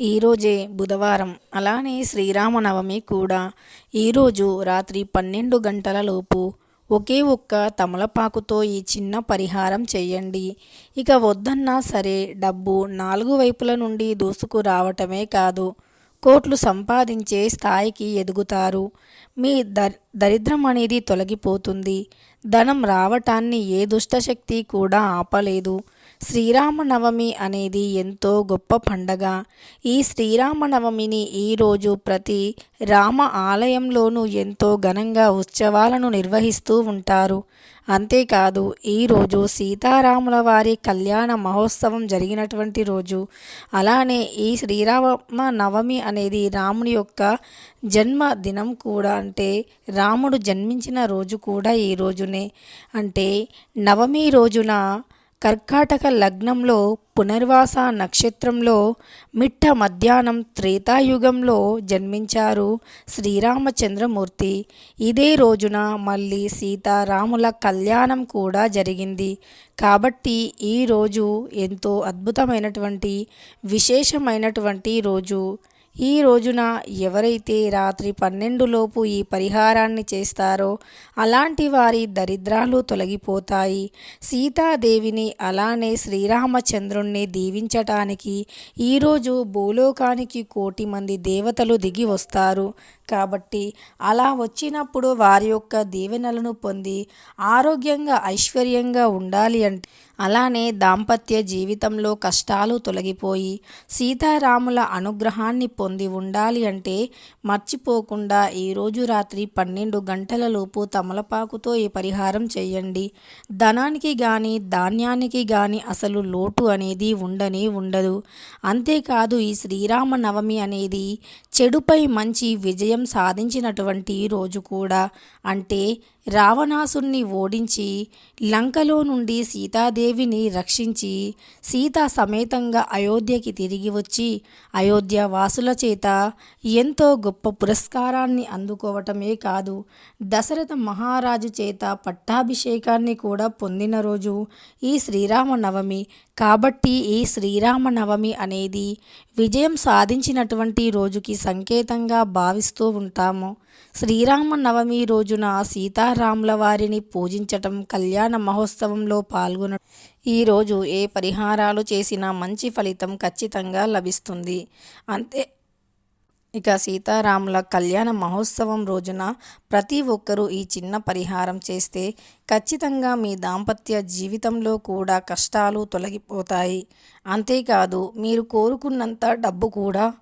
ఈరోజే బుధవారం. అలానే శ్రీరామనవమి కూడా. ఈరోజు రాత్రి పన్నెండు గంటల లోపు ఒకే ఒక్క తమలపాకుతో ఈ చిన్న పరిహారం చేయండి. ఇక వద్దన్నా సరే డబ్బు నాలుగు వైపుల నుండి దూసుకు రావటమే కాదు కోట్లు సంపాదించే స్థాయికి ఎదుగుతారు. మీ దరిద్రం అనేది తొలగిపోతుంది. ధనం రావటాన్ని ఏ దుష్టశక్తి కూడా ఆపలేదు. శ్రీరామనవమి అనేది ఎంతో గొప్ప పండగ. ఈ శ్రీరామనవమిని ఈరోజు ప్రతి రామ ఆలయంలోనూ ఎంతో ఘనంగా ఉత్సవాలను నిర్వహిస్తూ ఉంటారు. అంతేకాదు ఈరోజు సీతారాముల వారి కళ్యాణ మహోత్సవం జరిగినటువంటి రోజు. అలానే ఈ శ్రీరామ నవమి అనేది రాముని యొక్క జన్మదినం కూడా. అంటే రాముడు జన్మించిన రోజు కూడా ఈ రోజునే. అంటే నవమి రోజున కర్కాటక లగ్నంలో పునర్వాస నక్షత్రంలో మిట్ట మధ్యాహ్నం త్రేతాయుగంలో జన్మించారు శ్రీరామచంద్రమూర్తి. ఇదే రోజున మళ్ళీ సీతారాముల కళ్యాణం కూడా జరిగింది. కాబట్టి ఈరోజు ఎంతో అద్భుతమైనటువంటి విశేషమైనటువంటి రోజు. ఈ రోజున ఎవరైతే రాత్రి పన్నెండులోపు ఈ పరిహారాన్ని చేస్తారో అలాంటి వారి దరిద్రాలు తొలగిపోతాయి. సీతాదేవిని అలానే శ్రీరామచంద్రుణ్ణి దీవించటానికి ఈరోజు భూలోకానికి కోటి మంది దేవతలు దిగి వస్తారు. కాబట్టి అలా వచ్చినప్పుడు వారి యొక్క దీవెనలను పొంది ఆరోగ్యంగా ఐశ్వర్యంగా ఉండాలి అంటే అలానే దాంపత్య జీవితంలో కష్టాలు తొలగిపోయి సీతారాముల అనుగ్రహాన్ని పొంది ఉండాలి అంటే మర్చిపోకుండా ఈరోజు రాత్రి పన్నెండు గంటల లోపు తమలపాకుతో ఈ పరిహారం చేయండి. ధనానికి కానీ ధాన్యానికి కానీ అసలు లోటు అనేది ఉండనే ఉండదు. అంతేకాదు ఈ శ్రీరామ నవమి అనేది చెడుపై మంచి విజయం విజయం సాధించినటువంటి రోజు కూడా. అంటే రావణాసుని ఓడించి లంకలో నుండి సీతాదేవిని రక్షించి సీతా సమేతంగా అయోధ్యకి తిరిగి వచ్చి అయోధ్య వాసుల చేత ఎంతో గొప్ప పురస్కారాన్ని అందుకోవటమే కాదు దశరథ మహారాజు చేత పట్టాభిషేకాన్ని కూడా పొందిన రోజు ఈ శ్రీరామనవమి. కాబట్టి ఈ శ్రీరామనవమి అనేది విజయం సాధించినటువంటి రోజుకి సంకేతంగా భావిస్తూ ఉంటాము. శ్రీరామనవమి రోజున సీతారాముల వారిని పూజించటం కళ్యాణ మహోత్సవంలో పాల్గొనడం ఈరోజు ఏ పరిహారాలు చేసినా మంచి ఫలితం ఖచ్చితంగా లభిస్తుంది. అంతే. ఇక సీతారాముల కళ్యాణ మహోత్సవం రోజున ప్రతి ఒక్కరూ ఈ చిన్న పరిహారం చేస్తే ఖచ్చితంగా మీ దాంపత్య జీవితంలో కూడా కష్టాలు తొలగిపోతాయి. అంతేకాదు మీరు కోరుకున్నంత డబ్బు కూడా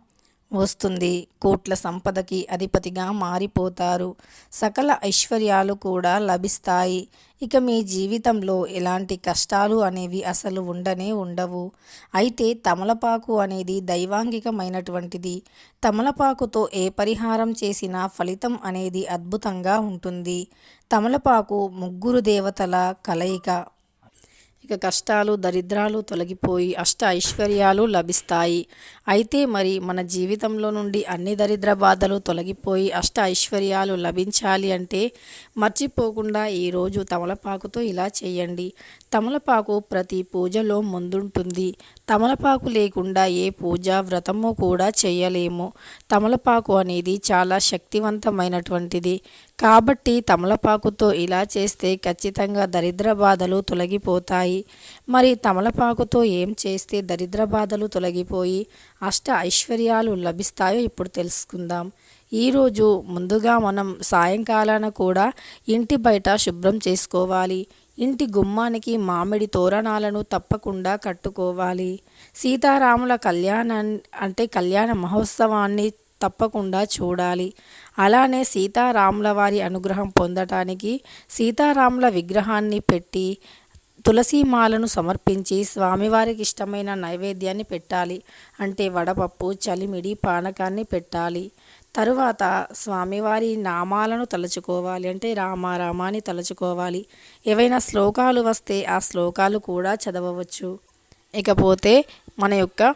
వస్తుంది. కోట్ల సంపదకి అధిపతిగా మారిపోతారు. సకల ఐశ్వర్యాలు కూడా లభిస్తాయి. ఇక మీ జీవితంలో ఎలాంటి కష్టాలు అనేవి అసలు ఉండనే ఉండవు. అయితే తమలపాకు అనేది దైవాంగికమైనటువంటిది. తమలపాకుతో ఏ పరిహారం చేసినా ఫలితం అనేది అద్భుతంగా ఉంటుంది. తమలపాకు ముగ్గురు దేవతల కలయిక. ఇక కష్టాలు దరిద్రాలు తొలగిపోయి అష్ట ఐశ్వర్యాలు లభిస్తాయి. అయితే మరి మన జీవితంలో నుండి అన్ని దరిద్ర బాధలు తొలగిపోయి అష్ట ఐశ్వర్యాలు లభించాలి అంటే మర్చిపోకుండా ఈరోజు తమలపాకుతో ఇలా చేయండి. తమలపాకు ప్రతి పూజలో ముందుంటుంది. తమలపాకు లేకుండా ఏ పూజ వ్రతము కూడా చేయలేము. తమలపాకు అనేది చాలా శక్తివంతమైనటువంటిది. కాబట్టి తమలపాకుతో ఇలా చేస్తే ఖచ్చితంగా దరిద్ర బాధలు తొలగిపోతాయి. మరి తమలపాకుతో ఏం చేస్తే దరిద్ర బాధలు తొలగిపోయి అష్ట ఐశ్వర్యాలు లభిస్తాయో ఇప్పుడు తెలుసుకుందాం. ఈరోజు ముందుగా మనం సాయంకాలాన కూడా ఇంటి బయట శుభ్రం చేసుకోవాలి. ఇంటి గుమ్మానికి మామిడి తోరణాలను తప్పకుండా కట్టుకోవాలి. సీతారాముల కళ్యాణాన్ని అంటే కళ్యాణ మహోత్సవాన్ని తప్పకుండా చూడాలి. అలానే సీతారాముల వారి అనుగ్రహం పొందటానికి సీతారాముల విగ్రహాన్ని పెట్టి తులసీమాలను సమర్పించి స్వామివారికి ఇష్టమైన నైవేద్యాన్ని పెట్టాలి. అంటే వడపప్పు చలిమిడి పానకాన్ని పెట్టాలి. తరువాత స్వామివారి నామాలను తలుచుకోవాలి. అంటే రామ రామాని తలుచుకోవాలి. ఏవైనా శ్లోకాలు వస్తే ఆ శ్లోకాలు కూడా చదవవచ్చు. ఇకపోతే మన యొక్క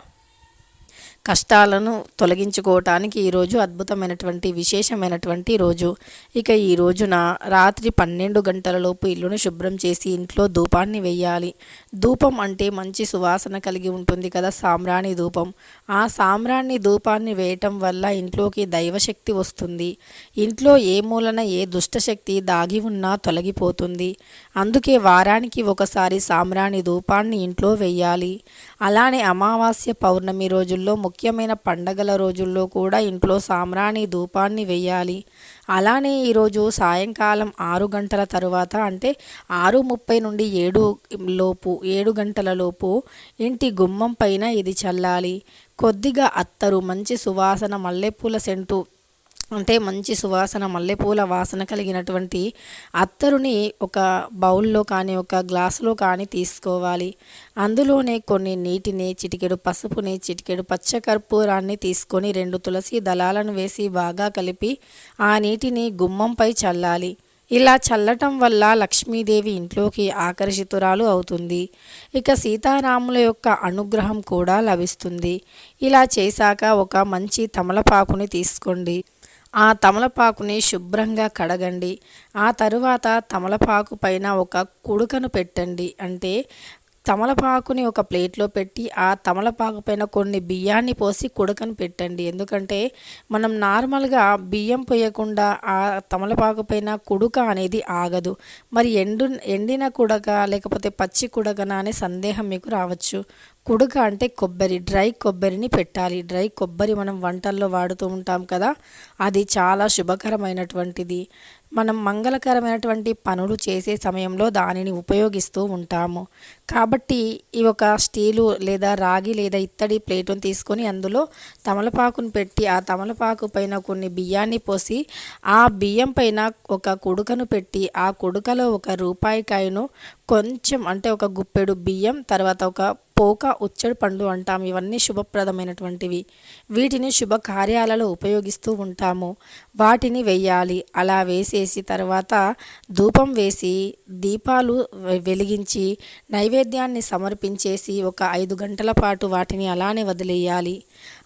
కష్టాలను తొలగించుకోవటానికి ఈరోజు అద్భుతమైనటువంటి విశేషమైనటువంటి రోజు. ఇక ఈ రోజున రాత్రి పన్నెండు గంటలలోపు ఇల్లును శుభ్రం చేసి ఇంట్లో ధూపాన్ని వెయ్యాలి ధూపం అంటే మంచి సువాసన కలిగి ఉంటుంది కదా సామ్రాణి ధూపం. ఆ సామ్రాణి ధూపాన్ని వేయటం వల్ల ఇంట్లోకి దైవశక్తి వస్తుంది. ఇంట్లో ఏ మూలన ఏ దుష్టశక్తి దాగి ఉన్నా తొలగిపోతుంది. అందుకే వారానికి ఒకసారి సామ్రాణి ధూపాన్ని ఇంట్లో వెయ్యాలి అలానే అమావాస్య పౌర్ణమి రోజుల్లో ముఖ్యమైన పండగల రోజుల్లో కూడా ఇంట్లో సామ్రాణి ధూపాన్ని వెయ్యాలి. అలానే ఈరోజు సాయంకాలం ఆరు గంటల తరువాత అంటే ఆరు ముప్పై నుండి ఏడు లోపు ఏడు గంటల లోపు ఇంటి గుమ్మం పైన ఇది చల్లాలి. కొద్దిగా అత్తరు మంచి సువాసన మల్లెపూల సెంటు అంటే మంచి సువాసన మల్లెపూల వాసన కలిగినటువంటి అత్తరుని ఒక బౌల్లో కానీ ఒక గ్లాసులో కానీ తీసుకోవాలి. అందులోనే కొన్ని నీటిని చిటికెడు పసుపుని చిటికెడు పచ్చకర్పూరాన్ని తీసుకొని రెండు తులసి దళాలను వేసి బాగా కలిపి ఆ నీటిని గుమ్మంపై చల్లాలి. ఇలా చల్లటం వల్ల లక్ష్మీదేవి ఇంట్లోకి ఆకర్షితురాలు అవుతుంది. ఇక సీతారాముల యొక్క అనుగ్రహం కూడా లభిస్తుంది. ఇలా చేశాక ఒక మంచి తమలపాకుని తీసుకోండి. ఆ తమలపాకుని శుభ్రంగా కడగండి. ఆ తరువాత తమలపాకు పైన ఒక కుడుకను పెట్టండి. అంటే తమలపాకుని ఒక ప్లేట్లో పెట్టి ఆ తమలపాకు పైన కొన్ని బియ్యాన్ని పోసి కుడకని పెట్టండి. ఎందుకంటే మనం నార్మల్గా బియ్యం పోయకుండా ఆ తమలపాకు పైన కుడుక అనేది ఆగదు. మరి ఎండు ఎండిన కుడక లేకపోతే పచ్చి కుడకనా అనే సందేహం మీకు రావచ్చు. కుడుక అంటే కొబ్బరి డ్రై కొబ్బరిని పెట్టాలి. డ్రై కొబ్బరి మనం వంటల్లో వాడుతూ ఉంటాం కదా అది చాలా శుభకరమైనటువంటిది. మనం మంగళకరమైనటువంటి పనులు చేసే సమయంలో దానిని ఉపయోగిస్తూ ఉంటాము. కాబట్టి ఈ ఒక స్టీలు లేదా రాగి లేదా ఇత్తడి ప్లేటును తీసుకొని అందులో తమలపాకును పెట్టి ఆ తమలపాకు పైన కొన్ని బియ్యాన్ని పోసి ఆ బియ్యం పైన ఒక కుడుకను పెట్టి ఆ కుడుకలో ఒక రూపాయికాయను కొంచెం అంటే ఒక గుప్పెడు బియ్యం తర్వాత ఒక పోక ఉచ్చడి పండు అంటాం. ఇవన్నీ శుభప్రదమైనటువంటివి. వీటిని శుభ కార్యాలలో ఉపయోగిస్తూ ఉంటాము. వాటిని వెయ్యాలి. అలా వేసేసి తర్వాత ధూపం వేసి దీపాలు వెలిగించి నైవేద్యాన్ని సమర్పించేసి ఒక ఐదు గంటల పాటు వాటిని అలానే వదిలేయాలి.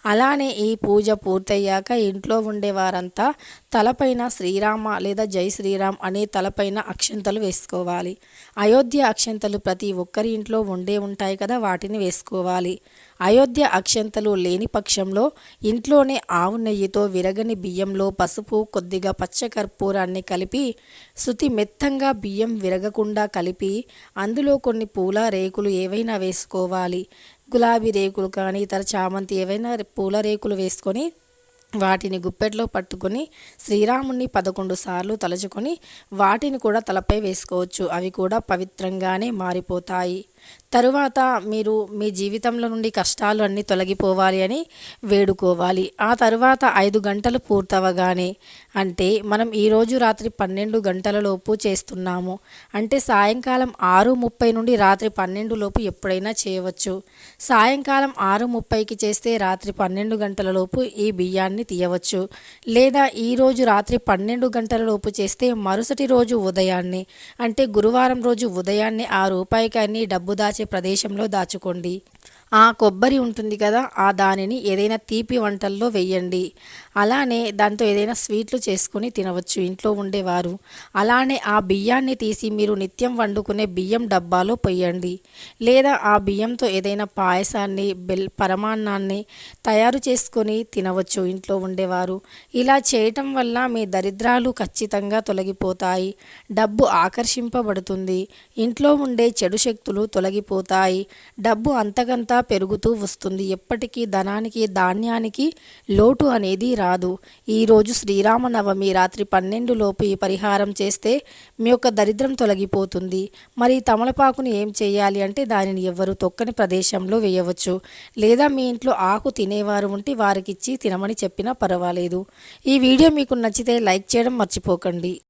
అలానే ఈ పూజ పూర్తయ్యాక ఇంట్లో ఉండేవారంతా తలపైన శ్రీరామ లేదా జై శ్రీరామ్ అనే తలపైన అక్షంతలు వేసుకోవాలి. అయోధ్య అక్షంతలు ప్రతి ఒక్కరి ఇంట్లో ఉండే ఉంటాయి కదా వాటిని వేసుకోవాలి. అయోధ్య అక్షంతలు లేని పక్షంలో ఇంట్లోనే ఆవు నెయ్యితో విరగని బియ్యంలో పసుపు కొద్దిగా పచ్చకర్పూరాన్ని కలిపి శృతి మెత్తంగా బియ్యం విరగకుండా కలిపి అందులో కొన్ని పూల రేకులు ఏవైనా వేసుకోవాలి. గులాబీ రేకులు కానీ ఇతర చామంతి ఏవైనా పూల రేకులు వేసుకొని వాటిని గుప్పెట్లో పట్టుకొని శ్రీరాముణ్ణి పదకొండు సార్లు తలుచుకొని వాటిని కూడా తలపై వేసుకోవచ్చు. అవి కూడా పవిత్రంగానే మారిపోతాయి. తరువాత మీరు మీ జీవితంలో నుండి కష్టాలు అన్నీ తొలగిపోవాలి అని వేడుకోవాలి. ఆ తరువాత ఐదు గంటలు పూర్తవగానే అంటే మనం ఈరోజు రాత్రి పన్నెండు గంటలలోపు చేస్తున్నాము. అంటే సాయంకాలం ఆరు ముప్పై నుండి రాత్రి పన్నెండు లోపు ఎప్పుడైనా చేయవచ్చు. సాయంకాలం ఆరు ముప్పైకి చేస్తే రాత్రి పన్నెండు గంటలలోపు ఈ బియ్యాన్ని తీయవచ్చు. లేదా ఈరోజు రాత్రి పన్నెండు గంటలలోపు చేస్తే మరుసటి రోజు ఉదయాన్నే అంటే గురువారం రోజు ఉదయాన్నే ఆ రూపాయికి అన్ని డబ్బు డబ్బు దాచే ప్రదేశంలో దాచుకోండి. ఆ కొబ్బరి ఉంటుంది కదా ఆ దానిని ఏదైనా తీపి వంటల్లో వేయండి. అలానే దాంతో ఏదైనా స్వీట్లు చేసుకుని తినవచ్చు ఇంట్లో ఉండేవారు. అలానే ఆ బియ్యాన్ని తీసి మీరు నిత్యం వండుకునే బియ్యం డబ్బాలో పొయ్యండి లేదా ఆ బియ్యంతో ఏదైనా పాయసాన్ని బెల్ పరమాన్నాన్ని తయారు చేసుకొని తినవచ్చు ఇంట్లో ఉండేవారు. ఇలా చేయటం వల్ల మీ దరిద్రాలు ఖచ్చితంగా తొలగిపోతాయి. డబ్బు ఆకర్షింపబడుతుంది. ఇంట్లో ఉండే చెడు శక్తులు తొలగిపోతాయి. డబ్బు అంతకంతా పెరుగుతూ వస్తుంది. ఎప్పటికీ ధనానికి ధాన్యానికి లోటు అనేది రాదు. ఈరోజు శ్రీరామనవమి రాత్రి పన్నెండు లోపు ఈ పరిహారం చేస్తే మీ యొక్క దరిద్రం తొలగిపోతుంది. మరి తమలపాకుని ఏం చేయాలి అంటే దానిని ఎవ్వరు తొక్కని ప్రదేశంలో వేయవచ్చు. లేదా మీ ఇంట్లో ఆకు తినేవారు ఉంటే వారికిచ్చి తినమని చెప్పినా పర్వాలేదు. ఈ వీడియో మీకు నచ్చితే లైక్ చేయడం మర్చిపోకండి.